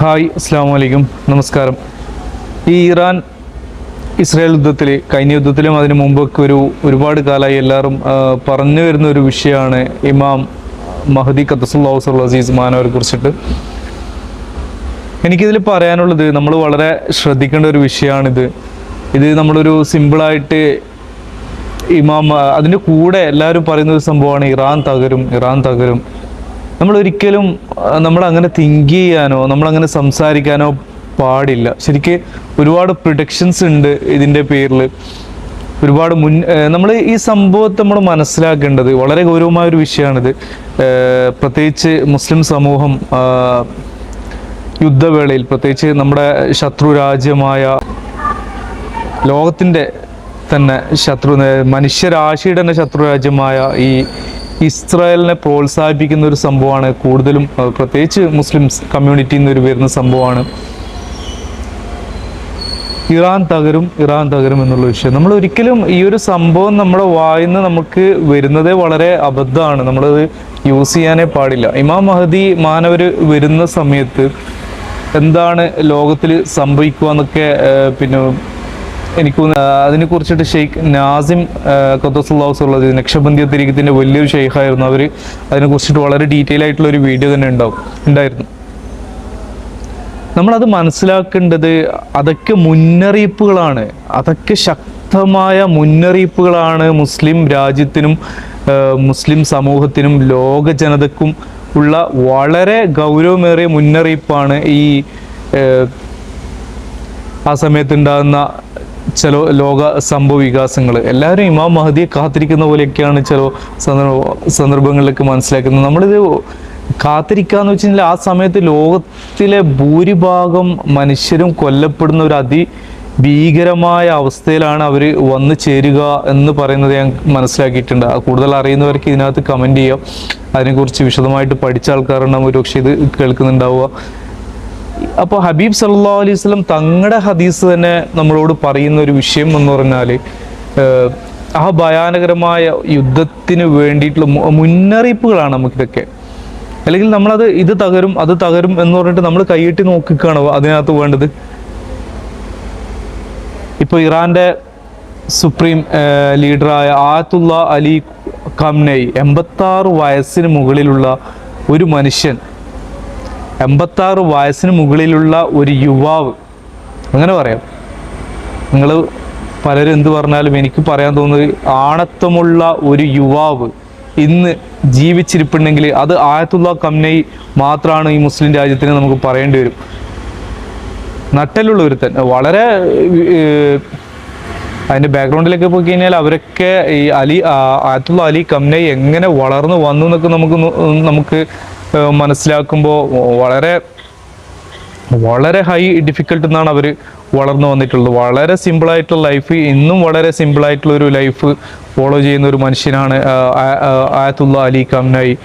Hi അസ്സാം വലൈക്കും നമസ്കാരം. ഈ ഇറാൻ ഇസ്രായേൽ യുദ്ധത്തിൽ കഴിഞ്ഞ യുദ്ധത്തിലും അതിന് മുമ്പൊക്കെ ഒരു ഒരുപാട് കാലമായി എല്ലാവരും പറഞ്ഞു വരുന്ന ഒരു വിഷയമാണ് ഇമാം മഹദി ഖത്തസുല്ലാഹുസുൽ അസീസ് മാനവരെ കുറിച്ചിട്ട്. എനിക്കിതിൽ പറയാനുള്ളത് നമ്മൾ വളരെ ശ്രദ്ധിക്കേണ്ട ഒരു വിഷയമാണിത്. ഇത് നമ്മളൊരു സിമ്പിളായിട്ട് ഇമാം അതിന്റെ കൂടെ എല്ലാവരും പറയുന്ന ഒരു സംഭവമാണ് ഇറാൻ തകരും ഇറാൻ തകരും. നമ്മൾ ഒരിക്കലും നമ്മൾ അങ്ങനെ തിങ്ക് ചെയ്യാനോ നമ്മൾ അങ്ങനെ സംസാരിക്കാനോ പാടില്ല. ശരിക്ക് ഒരുപാട് പ്രൊഡക്ഷൻസ് ഉണ്ട് ഇതിന്റെ പേരിൽ ഒരുപാട് മുൻ നമ്മൾ ഈ സംഭവത്തെ നമ്മൾ മനസ്സിലാക്കേണ്ടത് വളരെ ഗൗരവമായ ഒരു വിഷയമാണിത്. പ്രത്യേകിച്ച് മുസ്ലിം സമൂഹം യുദ്ധവേളയിൽ പ്രത്യേകിച്ച് നമ്മുടെ ശത്രു രാജ്യമായ ലോകത്തിന്റെ തന്നെ ശത്രു മനുഷ്യരാശിയുടെ തന്നെ ശത്രു രാജ്യമായ ഈ ഇസ്രായേലിനെ പ്രോത്സാഹിപ്പിക്കുന്ന ഒരു സംഭവമാണ്. കൂടുതലും പ്രത്യേകിച്ച് മുസ്ലിംസ് കമ്മ്യൂണിറ്റിയിൽ നിന്ന് വരുന്ന സംഭവമാണ്. ഇറാൻ തകരും ഇറാൻ തകരും എന്നുള്ള വിഷയം. നമ്മൾ ഒരിക്കലും ഈ ഒരു സംഭവം നമ്മുടെ വായിന്ന് നമുക്ക് വരുന്നതേ വളരെ അബദ്ധമാണ്. നമ്മളത് യൂസ് ചെയ്യാനേ പാടില്ല. ഇമാം മഹദി മാനവർ വരുന്ന സമയത്ത് എന്താണ് ലോകത്തിൽ സംഭവിക്കുക എന്നൊക്കെ പിന്നെ എനിക്ക് അതിനെ കുറിച്ചിട്ട് ഷെയ്ഖ് നാസിം ഖത്തസുല്ലാസുള്ളത് നക്ഷബന്ധിയ തിരികത്തിന്റെ വലിയൊരു ഷെയ്ഖായിരുന്നു. അവർ അതിനെ കുറിച്ചിട്ട് വളരെ ഡീറ്റെയിൽ ആയിട്ടുള്ള ഒരു വീഡിയോ തന്നെ ഉണ്ടാവും ഉണ്ടായിരുന്നു. നമ്മളത് മനസ്സിലാക്കേണ്ടത് അതൊക്കെ മുന്നറിയിപ്പുകളാണ്. അതൊക്കെ ശക്തമായ മുന്നറിയിപ്പുകളാണ് മുസ്ലിം രാജ്യത്തിനും മുസ്ലിം സമൂഹത്തിനും ലോക ജനതക്കും ഉള്ള വളരെ ഗൗരവമേറിയ മുന്നറിയിപ്പാണ് ഈ ആ, ആ സമയത്ത് ഉണ്ടാകുന്ന ചില ലോക സംഭവ വികാസങ്ങൾ. എല്ലാവരും ഇമാം മഹദിയെ കാത്തിരിക്കുന്ന പോലെയൊക്കെയാണ് ചില സന്ദർഭ സന്ദർഭങ്ങളിലൊക്കെ മനസ്സിലാക്കുന്നത്. നമ്മളിത് കാത്തിരിക്കാന്ന് വെച്ച് കഴിഞ്ഞാൽ ആ സമയത്ത് ലോകത്തിലെ ഭൂരിഭാഗം മനുഷ്യരും കൊല്ലപ്പെടുന്ന ഒരു അതി ഭീകരമായ അവസ്ഥയിലാണ് അവർ വന്നു ചേരുക എന്ന് പറയുന്നത് ഞാൻ മനസ്സിലാക്കിയിട്ടുണ്ട്. കൂടുതൽ അറിയുന്നവർക്ക് ഇതിനകത്ത് കമന്റ് ചെയ്യാം. അതിനെക്കുറിച്ച് വിശദമായിട്ട് പഠിച്ച ആൾക്കാരുണ്ടാകും ഒരുപക്ഷെ ഇത് കേൾക്കുന്നുണ്ടാവുക. അപ്പോൾ ഹബീബ് സല്ലാ അലൈഹി സ്വലം തങ്ങളുടെ ഹദീസ് തന്നെ നമ്മളോട് പറയുന്ന ഒരു വിഷയം എന്ന് പറഞ്ഞാൽ ആ ഭയാനകരമായ യുദ്ധത്തിന് വേണ്ടിയിട്ടുള്ള മുന്നറിയിപ്പുകളാണ് നമുക്കിതൊക്കെ. അല്ലെങ്കിൽ നമ്മളത് ഇത് തകരും അത് തകരും എന്ന് പറഞ്ഞിട്ട് നമ്മൾ കൈയിട്ട് നോക്കിക്കാണോ അതിനകത്ത് വേണ്ടത്? ഇപ്പോൾ ഇറാന്റെ സുപ്രീം ലീഡറായ ആയത്തുള്ള അലി കംനൈ എൺപത്താറ് വയസ്സിന് മുകളിലുള്ള ഒരു മനുഷ്യൻ എൺപത്താറ് വയസ്സിന് മുകളിലുള്ള ഒരു യുവാവ്. അങ്ങനെ പറയാം. നിങ്ങൾ പലരും എന്ത് പറഞ്ഞാലും എനിക്ക് പറയാൻ തോന്നുന്നത് ആണത്വമുള്ള ഒരു യുവാവ് ഇന്ന് ജീവിച്ചിരിപ്പുണ്ടെങ്കിൽ അത് ആയത്തുള്ള കമ്നൈ മാത്രമാണ് ഈ മുസ്ലിം രാജ്യത്തിന് നമുക്ക് പറയേണ്ടി വരും. നട്ടലുള്ള ഒരുത്തൻ. വളരെ അതിന്റെ ബാക്ക്ഗ്രൗണ്ടിലേക്ക് പോയി കഴിഞ്ഞാൽ അവരൊക്കെ ഈ അലി ആയത്തുള്ള അലി കംനൈ എങ്ങനെ വളർന്നു വന്നു എന്നൊക്കെ നമുക്ക് നമുക്ക് മനസ്സിലാക്കുമ്പോൾ വളരെ വളരെ ഹൈ ഡിഫിക്കൽട്ട് എന്നാണ് അവർ വളർന്നു വന്നിട്ടുള്ളത്. വളരെ സിമ്പിളായിട്ടുള്ള ലൈഫ് ഇന്നും വളരെ സിമ്പിൾ ആയിട്ടുള്ള ഒരു ലൈഫ് ഫോളോ ചെയ്യുന്ന ഒരു മനുഷ്യനാണ് ആയത്തുള്ള അലി കംനായി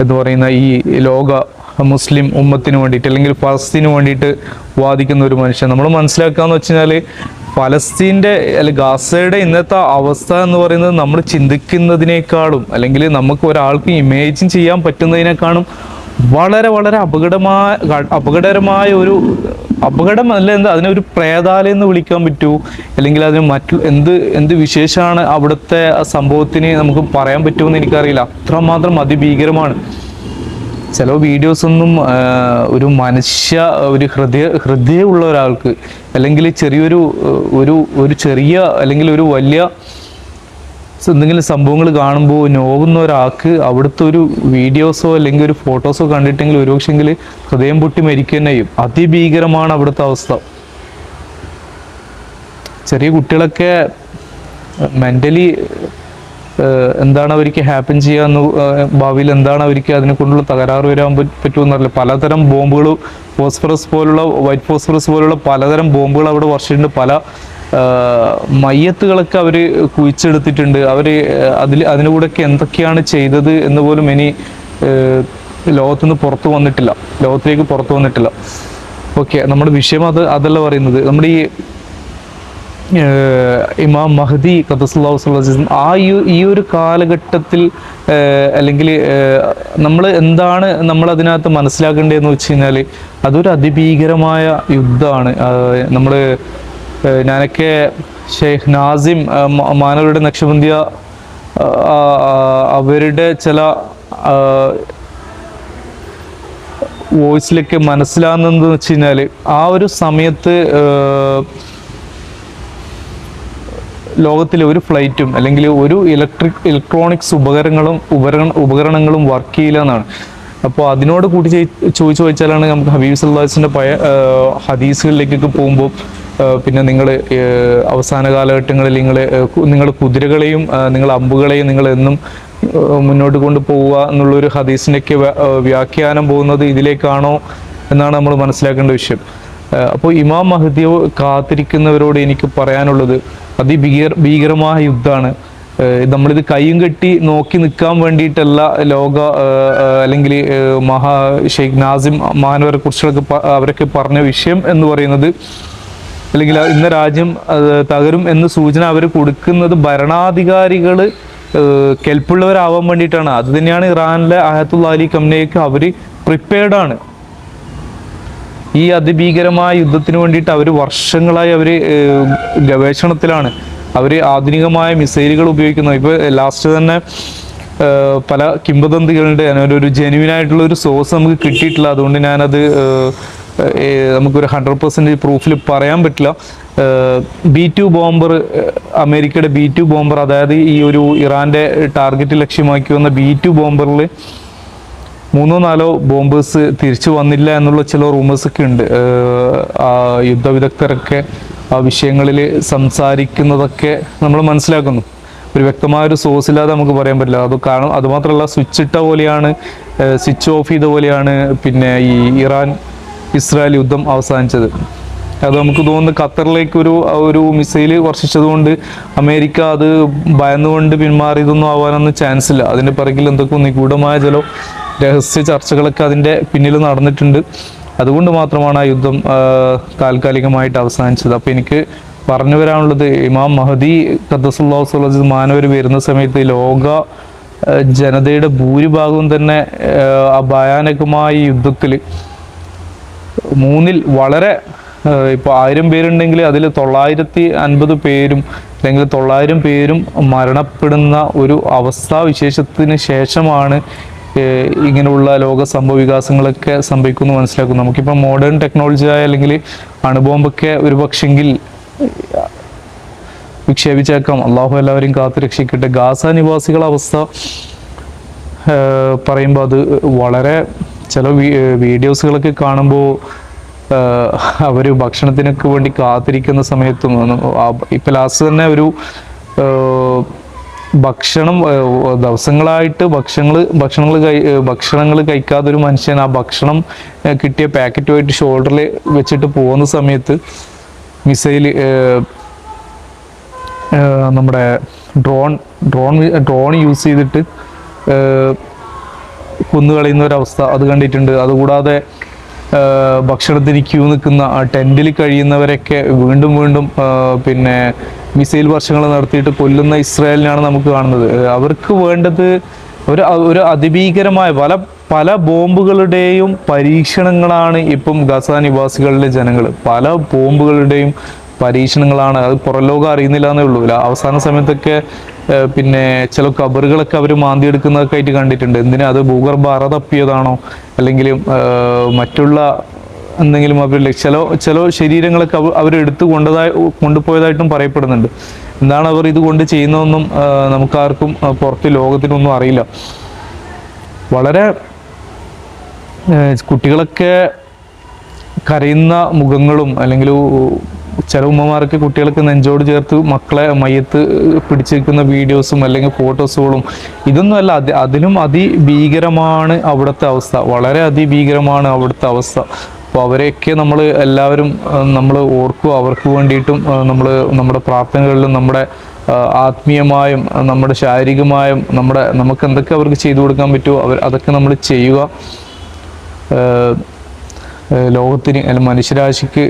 എന്ന് പറയുന്ന ഈ ലോക മുസ്ലിം ഉമ്മത്തിന് വേണ്ടിയിട്ട് അല്ലെങ്കിൽ ഫലസ്തീന് വേണ്ടിയിട്ട് വാദിക്കുന്ന ഒരു മനുഷ്യൻ. നമ്മൾ മനസ്സിലാക്കാന്ന് വെച്ച് കഴിഞ്ഞാൽ ഫലസ്തീന്റെ അല്ലെങ്കിൽ ഗാസയുടെ ഇന്നത്തെ അവസ്ഥ എന്ന് പറയുന്നത് നമ്മൾ ചിന്തിക്കുന്നതിനേക്കാളും അല്ലെങ്കിൽ നമുക്ക് ഒരാൾക്ക് ഇമേജിൻ ചെയ്യാൻ പറ്റുന്നതിനേക്കാളും വളരെ വളരെ അപകടമായ അപകടകരമായ ഒരു അപകടം അല്ല എന്താ അതിനൊരു പ്രേതാലയം എന്ന് വിളിക്കാൻ പറ്റൂ അല്ലെങ്കിൽ അതിന് മറ്റു എന്ത് എന്ത് വിശേഷമാണ് അവിടുത്തെ സംഭവത്തിന് നമുക്ക് പറയാൻ പറ്റുമെന്ന് എനിക്കറിയില്ല. അത്രമാത്രം അതിഭീകരമാണ്. ചില വീഡിയോസൊന്നും ഒരു മനുഷ്യ ഒരു ഹൃദയ ഹൃദയമുള്ള ഒരാൾക്ക് അല്ലെങ്കിൽ ചെറിയൊരു ഒരു ഒരു ചെറിയ അല്ലെങ്കിൽ ഒരു വലിയ എന്തെങ്കിലും സംഭവങ്ങൾ കാണുമ്പോൾ നോവുന്ന ഒരാൾക്ക് അവിടുത്തെ ഒരു വീഡിയോസോ അല്ലെങ്കിൽ ഒരു ഫോട്ടോസോ കണ്ടിട്ടെങ്കിൽ ഒരുപക്ഷെങ്കിൽ ഹൃദയം പൊട്ടി മരിക്കുക തന്നെ ചെയ്യും അതിഭീകരമാണ് അവിടുത്തെ അവസ്ഥ. ചെറിയ കുട്ടികളൊക്കെ മെന്റലി എന്താണ് അവർക്ക് ഹാപ്പൻ ചെയ്യാന്ന് ഭാവിയിൽ എന്താണ് അവർക്ക് അതിനെ കൊണ്ടുള്ള തകരാറ് വരാൻ പറ്റ- പറ്റുമെന്നറിയില്ല പലതരം ബോംബുകൾ ഫോസ്ഫറസ് പോലുള്ള വൈറ്റ് ഫോസ്ഫറസ് പോലുള്ള പലതരം ബോംബുകൾ അവിടെ വർഷിച്ചിട്ടുണ്ട് പല മയ്യത്തുകളൊക്കെ അവർ കുഴിച്ചെടുത്തിട്ടുണ്ട്. അവർ അതിൽ കൂടെയൊക്കെ എന്തൊക്കെയാണ് ചെയ്തത് എന്ന് പോലും ഇനി ലോകത്തുനിന്ന് പുറത്തു വന്നിട്ടില്ല. ലോകത്തിലേക്ക് പുറത്തു വന്നിട്ടില്ല. ഓക്കെ നമ്മുടെ വിഷയം അത് അതല്ല പറയുന്നത്. നമ്മുടെ ഈ ഇമാം മഹദി ഖദസുല്ലാഹു സ്വല്ലം ആ ഈ ഒരു കാലഘട്ടത്തിൽ അല്ലെങ്കിൽ നമ്മൾ എന്താണ് നമ്മൾ അതിനകത്ത് മനസ്സിലാക്കേണ്ടതെന്ന് വെച്ച് കഴിഞ്ഞാൽ അതൊരു അതിഭീകരമായ യുദ്ധമാണ്. നമ്മൾ ഞാനൊക്കെ ഷെയ്ഖ് നാസിം മാനവരുടെ നക്ഷബന്ധിയ അവരുടെ ചില വോയിസിലൊക്കെ മനസ്സിലാകുന്നതെന്ന് വെച്ച് കഴിഞ്ഞാൽ ആ ഒരു സമയത്ത് ലോകത്തിലെ ഒരു ഫ്ലൈറ്റും അല്ലെങ്കിൽ ഒരു ഇലക്ട്രിക് ഇലക്ട്രോണിക്സ് ഉപകരണങ്ങളും ഉപകരണ ഉപകരണങ്ങളും വർക്ക് ചെയ്യില്ല എന്നാണ്. അപ്പോൾ അതിനോട് കൂട്ടി ചോദിച്ചു ചോദിച്ചാലാണ് നമുക്ക് ഹബീബ് സല്ലാസിന്റെ പഴയ ഹദീസുകളിലേക്കൊക്കെ പോകുമ്പോൾ പിന്നെ നിങ്ങൾ അവസാന കാലഘട്ടങ്ങളിൽ നിങ്ങൾ നിങ്ങൾ കുതിരകളെയും നിങ്ങൾ അമ്പുകളെയും നിങ്ങൾ എന്നും മുന്നോട്ട് കൊണ്ടുപോവുക എന്നുള്ളൊരു ഹദീസിന്റെയൊക്കെ വ്യാഖ്യാനം പോകുന്നത് ഇതിലേക്കാണോ എന്നാണ് നമ്മൾ മനസ്സിലാക്കേണ്ട വിഷയം. അപ്പോൾ ഇമാം മഹദിയോ കാത്തിരിക്കുന്നവരോട് എനിക്ക് പറയാനുള്ളത് അതിഭീകര ഭീകരമായ യുദ്ധമാണ്. നമ്മളിത് കൈയും കെട്ടി നോക്കി നിൽക്കാൻ വേണ്ടിയിട്ടല്ല ലോക അല്ലെങ്കിൽ മഹാ ഷെയ്ഖ് നാസിം മഹാനവരെ കുറിച്ചൊക്കെ അവരൊക്കെ പറഞ്ഞ വിഷയം എന്ന് പറയുന്നത് അല്ലെങ്കിൽ ഇന്ന രാജ്യം തകരും എന്ന് സൂചന അവർ കൊടുക്കുന്നത് ഭരണാധികാരികൾ കെൽപ്പുള്ളവരാവാൻ വേണ്ടിയിട്ടാണ്. അത് തന്നെയാണ് ഇറാനിലെ അഹത്തുള്ള അലി കമ്നയ്ക്ക് അവർ പ്രിപ്പയർഡ് ആണ്. ഈ അതിഭീകരമായ യുദ്ധത്തിന് വേണ്ടിയിട്ട് അവർ വർഷങ്ങളായി അവർ ഗവേഷണത്തിലാണ്. അവർ ആധുനികമായ മിസൈലുകൾ ഉപയോഗിക്കുന്നു. ഇപ്പോൾ ലാസ്റ്റ് തന്നെ പല കിംബദന്തികളുടെ ഒരു- ജെന്യൂൻ ആയിട്ടുള്ള ഒരു സോഴ്സ് നമുക്ക് കിട്ടിയിട്ടില്ല. അതുകൊണ്ട് ഞാനത് നമുക്കൊരു ഹൺഡ്രഡ് പെർസെന്റ് പ്രൂഫിൽ പറയാൻ പറ്റില്ല. ബി ടു ബോംബർ അമേരിക്കയുടെ ബി ടു ബോംബർ അതായത് ഈ ഒരു ഇറാന്റെ ടാർഗറ്റ് ലക്ഷ്യമാക്കി വന്ന ബി ടു ബോംബറിൽ മൂന്നോ നാലോ ബോംബേഴ്സ് തിരിച്ചു വന്നില്ല എന്നുള്ള ചില റൂമേഴ്സൊക്കെ ഉണ്ട്. ഏഹ് ആ യുദ്ധ വിദഗ്ധരൊക്കെ ആ വിഷയങ്ങളിൽ സംസാരിക്കുന്നതൊക്കെ നമ്മൾ മനസ്സിലാക്കുന്നു. ഒരു വ്യക്തമായ ഒരു സോഴ്സ് ഇല്ലാതെ നമുക്ക് പറയാൻ പറ്റില്ല. അത് കാരണം അതുമാത്രമല്ല സ്വിച്ച് ഇട്ട പോലെയാണ് സ്വിച്ച് ഓഫ് ചെയ്ത പോലെയാണ് പിന്നെ ഈ ഇറാൻ ഇസ്രായേൽ യുദ്ധം അവസാനിച്ചത്. അത് നമുക്ക് തോന്നുന്നു ഖത്തറിലേക്ക് ഒരു ഒരു മിസൈൽ വർഷിച്ചതുകൊണ്ട് അമേരിക്ക അത് ഭയന്നുകൊണ്ട് പിന്മാറിയതൊന്നും ആവാനൊന്നും ചാൻസ് ഇല്ല. അതിന്റെ പിറകിൽ എന്തൊക്കെ നിഗൂഢമായ ചില രഹസ്യ ചർച്ചകളൊക്കെ അതിന്റെ പിന്നിൽ നടന്നിട്ടുണ്ട്. അതുകൊണ്ട് മാത്രമാണ് ആ യുദ്ധം താൽക്കാലികമായിട്ട് അവസാനിച്ചത്. അപ്പോൾ എനിക്ക് പറഞ്ഞു വരാനുള്ളത് ഇമാം മഹദി ഖദ്ദസുല്ലാഹു സ്വലജ് മാനവർ വരുന്ന സമയത്ത് ലോക ജനതയുടെ ഭൂരിഭാഗവും തന്നെ ആ ഭയാനകമായ യുദ്ധത്തിൽ മൂന്നിൽ വളരെ ഇപ്പോൾ ഇപ്പൊ ആയിരം പേരുണ്ടെങ്കിൽ അതിൽ തൊള്ളായിരത്തി അൻപത് പേരും അല്ലെങ്കിൽ തൊള്ളായിരം പേരും മരണപ്പെടുന്ന ഒരു അവസ്ഥാ വിശേഷത്തിന് ശേഷമാണ് ഇങ്ങനെയുള്ള ലോക സംഭവ വികാസങ്ങളൊക്കെ സംഭവിക്കുന്നു മനസ്സിലാക്കുന്നു. നമുക്കിപ്പോൾ മോഡേൺ ടെക്നോളജി ആയ അല്ലെങ്കിൽ അണുബോംബൊക്കെ ഒരു പക്ഷെങ്കിൽ വിക്ഷേപിച്ചേക്കാം. അള്ളാഹു എല്ലാവരെയും കാത്തു രക്ഷിക്കട്ടെ. ഗാസ നിവാസികളുടെ അവസ്ഥ പറയുമ്പോൾ അത് വളരെ ചില വീഡിയോസുകളൊക്കെ കാണുമ്പോൾ അവർ ഭക്ഷണത്തിനൊക്കെ വേണ്ടി കാത്തിരിക്കുന്ന സമയത്തും ഇപ്പം ലാസ്റ്റ് തന്നെ ഒരു ഭക്ഷണം ദിവസങ്ങളായിട്ട് ഭക്ഷണങ്ങൾ ഭക്ഷണങ്ങൾ കഴി ഭക്ഷണങ്ങൾ കഴിക്കാത്തൊരു മനുഷ്യൻ ആ ഭക്ഷണം കിട്ടിയ പാക്കറ്റുമായിട്ട് ഷോൾഡറിൽ വെച്ചിട്ട് പോകുന്ന സമയത്ത് മിസൈൽ നമ്മുടെ ഡ്രോൺ ഡ്രോൺ ഡ്രോൺ യൂസ് ചെയ്തിട്ട് കൊന്നുകളയുന്ന ഒരവസ്ഥ അത് കണ്ടിട്ടുണ്ട്. അതുകൂടാതെ ഭക്ഷണത്തിന് ക്യൂ നിൽക്കുന്ന ടെന്റിൽ കഴിയുന്നവരൊക്കെ വീണ്ടും വീണ്ടും പിന്നെ മിസൈൽ വർഷങ്ങൾ നടത്തിയിട്ട് കൊല്ലുന്ന ഇസ്രായേലിനാണ് നമുക്ക് കാണുന്നത്. അവർക്ക് വേണ്ടത് ഒരു ഒരു അതിഭീകരമായ പല പല ബോംബുകളുടെയും പരീക്ഷണങ്ങളാണ് ഇപ്പം ഗസ നിവാസികളിലെ ജനങ്ങൾ. പല ബോംബുകളുടെയും പരീക്ഷണങ്ങളാണ്. അത് പുറം ലോകം അറിയുന്നില്ല എന്നേ ഉള്ളൂ. അവസാന സമയത്തൊക്കെ പിന്നെ ചില കബറുകളൊക്കെ അവർ മാന്തിയെടുക്കുന്നതൊക്കെ ആയിട്ട് കണ്ടിട്ടുണ്ട്. എന്തിനാ? അത് ഭൂഗർഭ അറ തപ്പിയതാണോ അല്ലെങ്കിൽ മറ്റുള്ള എന്തെങ്കിലും അവർ ചില ചില ശരീരങ്ങളൊക്കെ അവർ എടുത്തു കൊണ്ടതായി കൊണ്ടുപോയതായിട്ടും പറയപ്പെടുന്നുണ്ട്. എന്താണ് അവർ ഇതുകൊണ്ട് ചെയ്യുന്നതെന്നും നമുക്കാർക്കും പുറത്ത് ലോകത്തിനൊന്നും അറിയില്ല. വളരെ കുട്ടികളൊക്കെ കരയുന്ന മുഖങ്ങളും അല്ലെങ്കിൽ ചില ഉമ്മമാർക്ക് കുട്ടികൾക്ക് നെഞ്ചോട് ചേർത്ത് മക്കളെ മയ്യത്ത് പിടിച്ചിരിക്കുന്ന വീഡിയോസും അല്ലെങ്കിൽ ഫോട്ടോസുകളും ഇതൊന്നും അല്ല. അത് അതിലും അതിഭീകരമാണ് അവിടുത്തെ അവസ്ഥ. വളരെ അതിഭീകരമാണ് അവിടുത്തെ അവസ്ഥ. അപ്പോൾ അവരെയൊക്കെ നമ്മൾ എല്ലാവരും നമ്മൾ ഓർക്കുക അവർക്ക് വേണ്ടിയിട്ടും നമ്മൾ നമ്മുടെ പ്രാർത്ഥനകളിലും നമ്മുടെ ആത്മീയമായും നമ്മുടെ ശാരീരികമായും നമ്മുടെ നമുക്ക് എന്തൊക്കെ അവർക്ക് ചെയ്തു കൊടുക്കാൻ പറ്റുമോ അവർ അതൊക്കെ നമ്മൾ ചെയ്യുക. ലോകത്തിന് അല്ലെങ്കിൽ മനുഷ്യരാശിക്ക്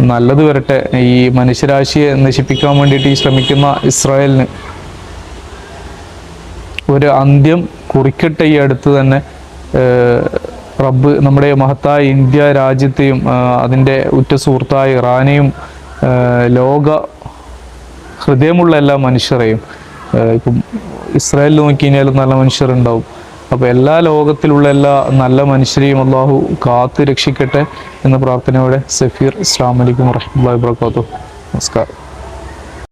നല്ലത് വരട്ടെ. ഈ മനുഷ്യരാശിയെ നശിപ്പിക്കാൻ വേണ്ടിയിട്ട് ഈ ശ്രമിക്കുന്ന ഇസ്രായേലിന് ഒരു അന്ത്യം കുറിക്കട്ടെ ഈ അടുത്ത് തന്നെ. റബ്ബ് നമ്മുടെ മഹത്തായ ഇന്ത്യ രാജ്യത്തെയും അതിന്റെ ഉറ്റ സുഹൃത്തായ ഇറാനെയും ലോക ഹൃദയമുള്ള എല്ലാ മനുഷ്യരെയും ഇപ്പം ഇസ്രായേലിൽ നോക്കി കഴിഞ്ഞാലും നല്ല മനുഷ്യരുണ്ടാവും. അപ്പോൾ എല്ലാ ലോകത്തിലുള്ള എല്ലാ നല്ല മനുഷ്യരെയും അള്ളാഹു കാത്ത് രക്ഷിക്കട്ടെ എന്ന പ്രാർത്ഥനയോടെ സഫീർ അസ്ലാം വലൈക്കും വറഹമുല്ലാ വാബർക്കാത്തു നമസ്കാരം.